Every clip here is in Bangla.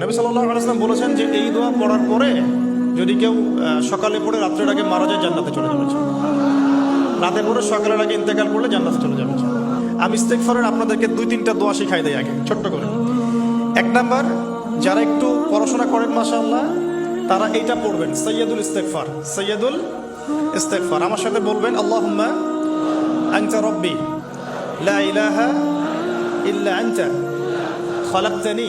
নবী সাল্লাম বলেছেন যে এই দোয়া পড়ার পরে যদি কেউ সকালে পড়ে রাত্রের আগে মারা যায়, জান্নাতে চলে যাবে রাতে পড়ে সকালের আগে ইন্তেকাল করলে জান্নাতে চলে যাবে আমি ইস্তেকফারের আপনাদেরকে দুই, তিনটা দোয়া শিখাই দেয় আগে, ছোট্ট করে। এক নাম্বার, যারা একটু পড়াশোনা করেন মাসাল্লাহ তারা এইটা পড়বেন সৈয়দুল ইস্তেকফার সৈয়দুল ইস্তেকফার আমার সাথে বলবেন আল্লাহ আংচা রব্বি লা ইলাহা ইল্লা আংচা খালাক্তানি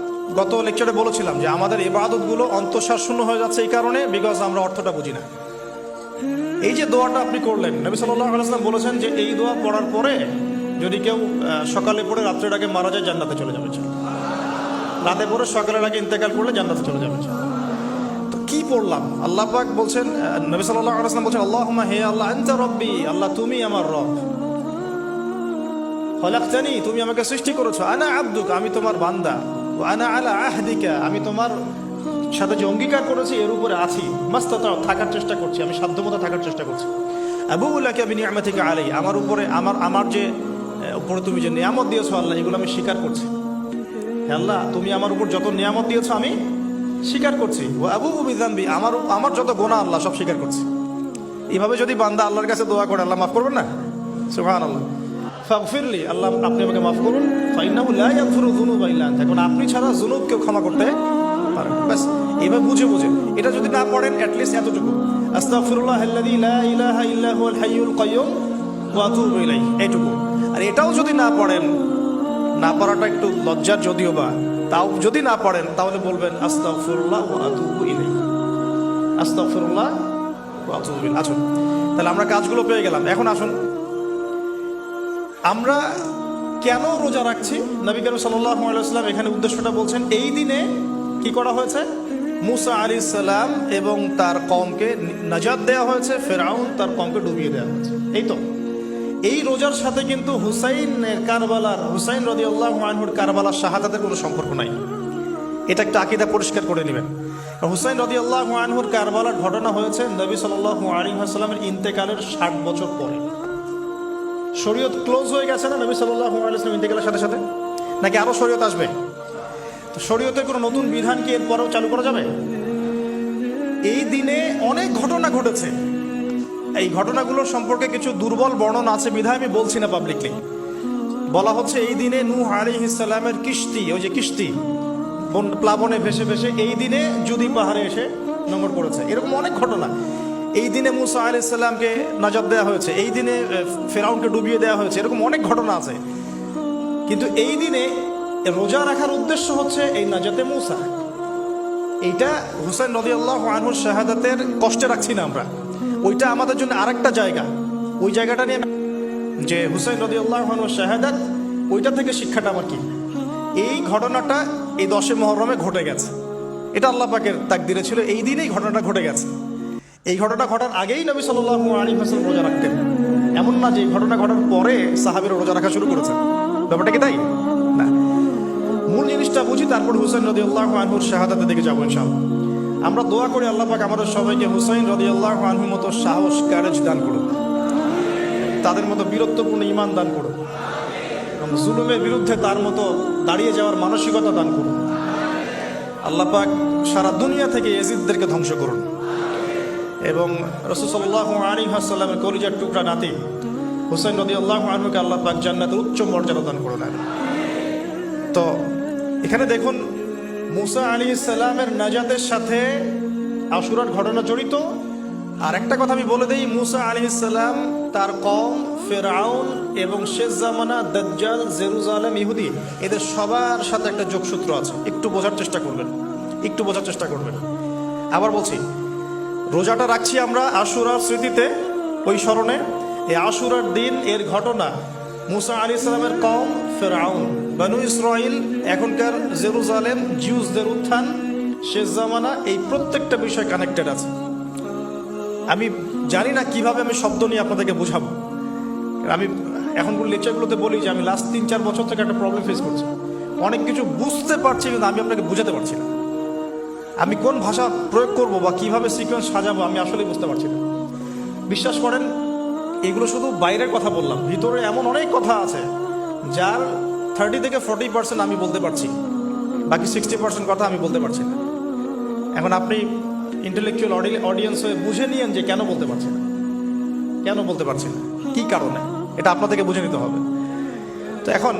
গত লেকচারে বলেছিলাম যে আমাদের ইবাদতগুলো অন্তঃসার শূন্য হয়ে যাচ্ছে এই কারণে বিকজ আমরা অর্থটা বুঝি না। এই যে দোয়াটা আপনি করলেন, নবী আলাইসলাম বলেছেন যে এই দোয়া পড়ার পরে যদি কেউ সকালে পড়ে রাত্রের আগে মারা যায়, জান্নাতে চলে যাবে রাতে পড়ে সকালের আগে ইন্তেকাল করলে জান্নাতে চলে যাবে তো কি পড়লাম? আল্লাহ পাক বলছেন নবী আলাইসলাম বলছেন আল্লাহ হে আল্লাহ, আনতা রব্বি, আল্লাহ তুমি আমার রব। খলাকতানি, তুমি আমাকে সৃষ্টি করেছ। আনা আব্দুক, আমি তোমার বান্দা। আনা আলা আহদিকা, আমি তোমার সাথে যে অঙ্গীকার করেছি, এর উপরে আছি। মাস্তাতা থাকার চেষ্টা করছি, আমি সাধ্যমতো থাকার চেষ্টা করছি। আবু উল্লাহকে আমি নিয়ামা থেকে আলাই আমার উপরে, আমার আমার যে উপরে তুমি যে নিয়ামত দিয়েছ আল্লাহ, এগুলো আমি স্বীকার করছি। আল্লাহ, তুমি আমার উপর যত নিয়ামত দিয়েছ, আমি স্বীকার করছি। ও আবু বিধানবি আমার আমার যত গোনা আল্লাহ সব স্বীকার করছি। এইভাবে যদি বান্দা আল্লাহর কাছে দোয়া করে, আল্লাহ মাফ করবেন না? সুহান আল্লাহ ফাগফিরলি আল্লাহ আপনি আমাকে মাফ করুন, ফাইন্নাহু লা ইয়াগফিরু যুনুবা ইল্লা আনতা। এখন আপনি ছাড়া যুনুব কেউ ক্ষমা করতে পারে না। ব্যাস এভাবে বুঝে বুঝে। এটা যদি না পড়েন অ্যাট লিস্ট এতটুকু। আস্তাগফিরুল্লাহ আল্লাযী লা ইলাহা ইল্লা হুয়াল হাইয়ুল কাইয়্যুম ওয়া আতুবু ইলাইহি, এইটুকু। আর এটাও যদি না পড়েন, না পড়াটা একটু লজ্জার যদিও বা, তাও যদি না পড়েন, তাহলে বলবেন আস্তাগফিরুল্লাহ ওয়া আতুবু ইলাইহি। আস্তাগফিরুল্লাহ ওয়া আতুবু ইলাইহি। আসুন তাহলে আমরা কাজগুলো পেয়ে গেলাম। এখন আসুন আমরা কেন রোজা রাখছি? নবী করিম সাল্লাম এখানে উদ্দেশ্যটা বলছেন, এই দিনে কি করা হয়েছে? মুসা আলী সালাম এবং তার কমকে নাজাদ দেওয়া হয়েছে, ফেরাউন তার কমকে ডুবিয়ে দেওয়া হয়েছে। এই তো। এই রোজার সাথে কিন্তু হুসাইন কারবালার, হুসাইন রদি আল্লাহ আনহুর কারবালার শাহাদাতের কোনো সম্পর্ক নাই। এটা একটা আকিদা পরিষ্কার করে নেবেন। হুসাইন রদি আল্লাহ আনহুর কারবালার ঘটনা হয়েছে নবী সাল্লাহ আলী হাসলামের ইন্তেকালের ষাট বছর পরে। শরীয়ত ক্লোজ হয়ে গেছে না? নবী সাল্লাহ আলাইসলাম ইন্তেকালের সাথে সাথে? নাকি আরও শরীয়ত আসবে? তো শরীয়তের কোনো নতুন বিধান কি এরপরেও চালু করা যাবে? এই দিনে অনেক ঘটনা ঘটেছে। এই ঘটনাগুলোর সম্পর্কে কিছু দুর্বল বর্ণনা আছে বিধায় আমি বলছি না পাবলিকলি বলা হচ্ছে এই দিনে নূহ আলী ইসলামের কিস্তি ওই যে কিস্তি প্লাবনে ভেসে ভেসে এই দিনে যদি পাহাড়ে এসে নম্বর পড়েছে এরকম অনেক ঘটনা। এই দিনে মুসা আলি ইসলামকে নাজাদ দেওয়া হয়েছে, এই দিনে ফেরাউনকে ডুবিয়ে দেওয়া হয়েছে, এরকম অনেক ঘটনা আছে। কিন্তু এই দিনে রোজা রাখার উদ্দেশ্য হচ্ছে এই নাজাতে মুসা। এইটা হুসেন নদী আল্লাহ আনহুর শাহাদাতের কষ্টে রাখছি না আমরা। ওইটা আমাদের জন্য আরেকটা জায়গা। ওই জায়গাটা নিয়ে যে হুসেন নদী আল্লাহ আনহুর শাহাদাত, ওইটা থেকে শিক্ষাটা আমার কি? এই ঘটনাটা এই দশে মহরমে ঘটে গেছে। এটা আল্লাহ পাকের তাকদিরে ছিল, এই দিনেই ঘটনাটা ঘটে গেছে। এই ঘটনা ঘটার আগেই নবী সাল্লাহ আলী হাসান রোজা রাখতেন। এমন না যে ঘটনা ঘটার পরে সাহাবিরা রোজা রাখা শুরু করেছেন। ব্যাপারটা কি তাই? না। মূল জিনিসটা বুঝি, তারপর হুসেন রদি আল্লাহ আনহুর শাহাদাতের দিকে যাব ইনশাআল্লাহ। আমরা দোয়া করি আল্লাহ পাক আমাদের সবাইকে হুসাইন রদি আল্লাহ আনহুর মতো সাহস ক্যারেজ দান করুন তাদের মতো বীরত্বপূর্ণ ইমান দান করুন জুলুমের বিরুদ্ধে তার মতো দাঁড়িয়ে যাওয়ার মানসিকতা দান করুন আল্লাহ পাক সারা দুনিয়া থেকে এজিদদেরকে ধ্বংস করুন। এবং রসুসল্লাহ আলী হাসাল্লামের কলিজার টুকরা নাতি হুসাইন নদী আল্লাহ আনহুকে আল্লাহ পাক জান্নাতের উচ্চ মর্যাদা দান করুন তো এখানে দেখুন, মুসা আলী সাল্লামের নাজাতের সাথে আশুরার ঘটনা জড়িত। আর একটা কথা আমি বলে দিই, মুসা আলী সাল্লাম তার কম ফেরাউন এবং শেষ জামানা দজ্জাল, জেরুজালেম, ইহুদি, এদের সবার সাথে একটা যোগসূত্র আছে। একটু বোঝার চেষ্টা করবেন, একটু বোঝার চেষ্টা করবেন। আবার বলছি রোজাটা রাখছি আমরা আশুরার স্মৃতিতে, ওই স্মরণে। এই আশুরার দিন, এর ঘটনা, মুসা আলী ইসলামের কম ফেরাউন। বানু ইসরাইল এখনকার জেরুজালেম, জিউসদের উত্থান, শেষ জামানা, এই প্রত্যেকটা বিষয় কানেক্টেড আছে। আমি জানি না কীভাবে আমি শব্দ নিয়ে আপনাদেরকে বোঝাবো। আমি এখন লেকচারগুলোতে বলি যে আমি লাস্ট তিন চার বছর থেকে একটা প্রবলেম ফেস করছি। অনেক কিছু বুঝতে পারছি, কিন্তু আমি আপনাকে বোঝাতে পারছি না। আমি কোন ভাষা প্রয়োগ করব বা কীভাবে সিকোয়েন্স সাজাবো আমি আসলেই বুঝতে পারছি না। বিশ্বাস করেন, এগুলো শুধু বাইরের কথা বললাম, ভিতরে এমন অনেক কথা আছে যার থার্টি থেকে ফর্টি পার্সেন্ট আমি বলতে পারছি, বাকি সিক্সটি পার্সেন্ট কথা আমি বলতে পারছি না। এখন আপনি ইন্টেলেকচুয়াল অডিয়েন্স হয়ে বুঝে নিয়েন যে কেন বলতে পারছি না। কেন বলতে পারছি না? কি কারণে? এটা আপনাদেরকে বুঝে নিতে হবে। তো এখন